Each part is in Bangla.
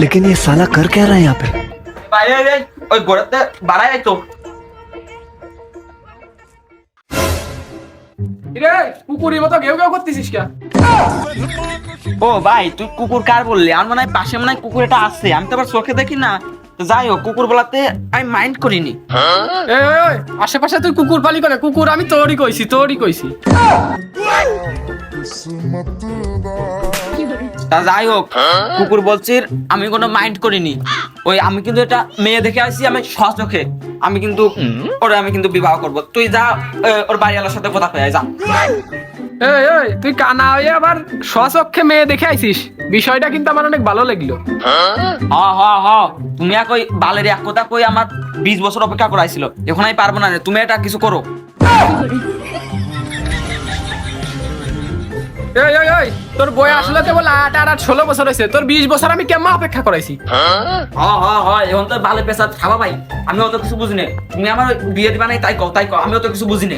लेकिन ये साला कर क्या रहा है यहाँ पे বাইরে রে ওই গোড়াতে বাড়াই তো রে কুকুরের মতো ঘেউ ঘেউ করতেছিস কে ও ভাই তুই কুকুর কার বললি আমার মনে হয় পাশে মনে হয় কুকুর এটা আছে আমি তো আবার চোখে দেখি না তো যাই হোক কুকুর বলাতে আমি মাইন্ড করিনি এই ওই, ওই আশেপাশে তুই কুকুর পালি করে কুকুর আমি তোরই কইছি তোরই কইছি তা যাই হোক কুকুর বলছি আমি কোনো মাইন্ড করিনি। ওই আমি কিন্তু এটা মেয়ে দেখে আসছি আমি সচোখে আমি কিন্তু ওরে আমি কিন্তু বিবাহ করব। তুই যা ওর বাড়িওয়ালার সাথে কথা কয়ে যা। এই ওই তুই কানা হয়ে আবার স্বচক্ষে মেয়ে দেখে আইছিস? বিষয়টা কিন্তু আমার অনেক ভালো লাগল। হ হ হ। তুমি এক ওই বালের এক কথা কই আমার বিশ বছর অপেক্ষা করাইছিল। এখন আমি পারব না তুমি এটা কিছু করো? এই ওই ওই তোর বই আসলে কেবল আট আট আট ষোলো বছর হয়েছে। তোর বিশ বছর আমি কেমন অপেক্ষা করাইছি? হ হ হ এখন তো ভালো পেশা খাবা ভাই। আমি অত কিছু বুঝি না তুমি আমার বিয়ে দিবা নাই তাই কও তাই কও আমি অত কিছু বুঝি না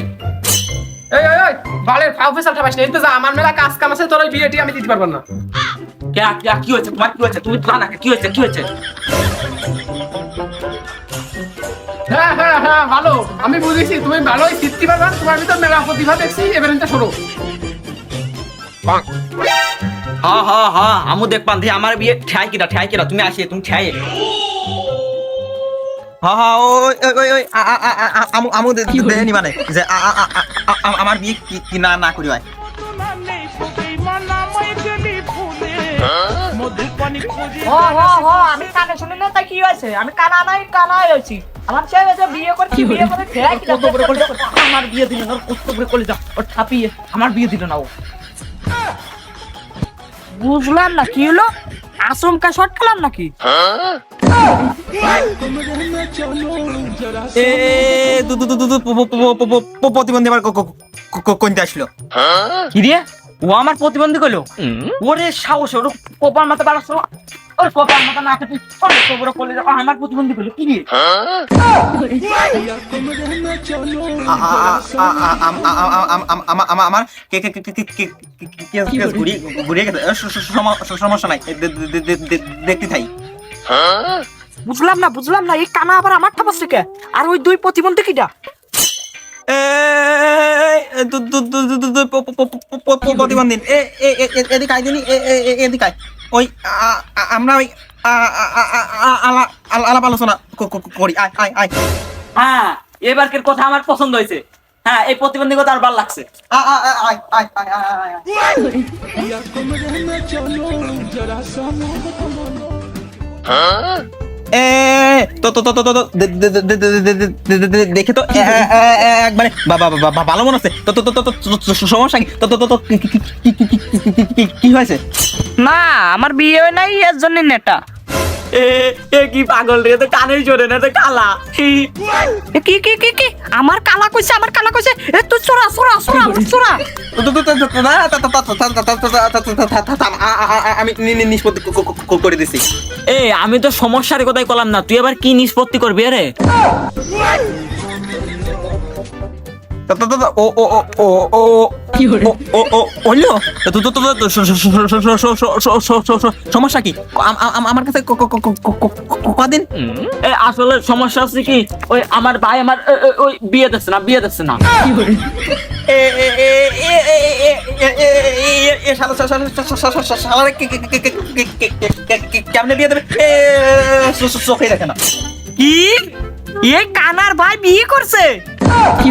এই ওই ওই বালের ফাউ ফেসাল ঠাপাস না এই যা আমার মেলা কাজ কাম আছে তোর ওই বিয়েটি আমি দিতে পারব না। কে কে কি হয়েছে? তোমার কি হয়েছে? তুমি জানা কি হয়েছে? কি হয়েছে? হ্যাঁ হ্যাঁ হ্যাঁ ভালো। আমি বুঝেছি তুমি ভালোই শিখতে পারবা তোমার ভিতর মেলা প্রতিভা দেখছি এবার এটা সরো। हा हा हा हमू देख पान थे हमारे भी ठ्याई किरा ठ्याई किरा तुम्हें आशी तुम ठ्याई হা হা ওই ওই ওই আমু আমু দেহে নিবা নাই যে আমার বিয়ে কি না না করি ভাই আমার বিয়ে দিল না ও ঠাপিয়ে আমার বিয়ে দিল না ও। বুঝলাম না কি হলো? আচমকা শট খেলাম নাকি? প্রতিবন্ধী আমার কোনটা আসলো। হ্যাঁ? কি রে ও আমার প্রতিবন্ধী হলো ওরে সাহস ওর কপাল মাথা বাড়াচ্ছিল দেখতে থাই বুঝলাম না বুঝলাম না এই কানা আবার আমার ঠাপাস থেকে আর ওই দুই প্রতিবন্ধী কিটা প্রতিবন্ধী এদিকে আয় এদিকে ওই আমরা ওই আলাপ আলোচনা করি আয় আয় আয় হ্যাঁ এবারকের কথা আমার পছন্দ হয়েছে হ্যাঁ এই প্রতিবন্ধকতা আর ভালো লাগছে দেখে তো একবারে ভালো মনে হচ্ছে সমস্যা কি কি হয়েছে না আমার বিয়ে হয় নাই এর জন্য নেটা এ এ কি পাগল রে তো কানেই জোরে না তো কালা এ কি কি কি কি আমার কালা কইছে আমার কালা কইছে এ তুই চোরা চোরা চোরা আমার চোরা আমি নিষ্পত্তি করে দিছি এ আমি তো সমস্যার কথাই কলাম না তুই আবার কি নিষ্পত্তি করবি রে ও ও ও ও হইল সমস্যা কি আমার কাছে কদিন আসলে সমস্যা আছে কি ওই আমার ভাই আমার ওই বিয়ে দিচ্ছে না বিয়ে দিচ্ছে না কেমনে বিয়ে দেবে চোখে দেখে না কি এ কানার ভাই বিয়ে করছে কি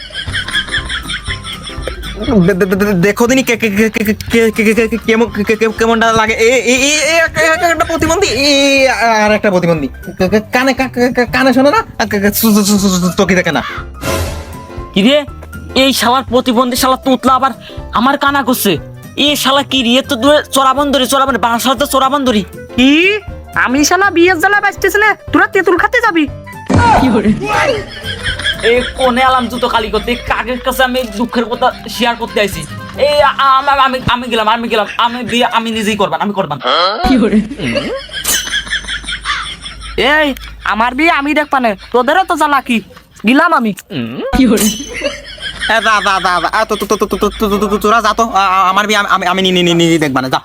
দেখো দিনি কেমনটা লাগে একটা প্রতিবন্ধী আর একটা প্রতিবন্ধী কানে কানে শোনে না তোকে দেখে না কি রে এই শালার প্রতিবন্ধী শালা তুতলা আবার আমার কানা করছে এ শালা কি রে তো দূরে চোরাবন্দরি চোরাবন্দরি বাংলা তো চোরাবন্দরি কি আমি শালা বিয়ের জ্বালা বাঁচতেছি না তোরা তেঁতুল খাতে যাবি কি করে এই কোনে আলাম জুতো কালি করতে কাকের কাছে আমি দুঃখের কথা শেয়ার করতে আইছি। এই আ- আ- আমি আমি গেলাম আমি গেলাম আমি বিয়ে আমি নিজেই করবান আমি করবান। এই আমার বিয়ে আমি দেখবা না তোদেরও তো জ্বালা কি? গিলাম আমি। এ, যা যা যা যা এ, তো তো তো তো তো তো- তো- তো- তোরা যা তো আ- আ- আমার বিয়ে আমি- আমি আমি নি- নি- নি- নিজে দেখবা না যা।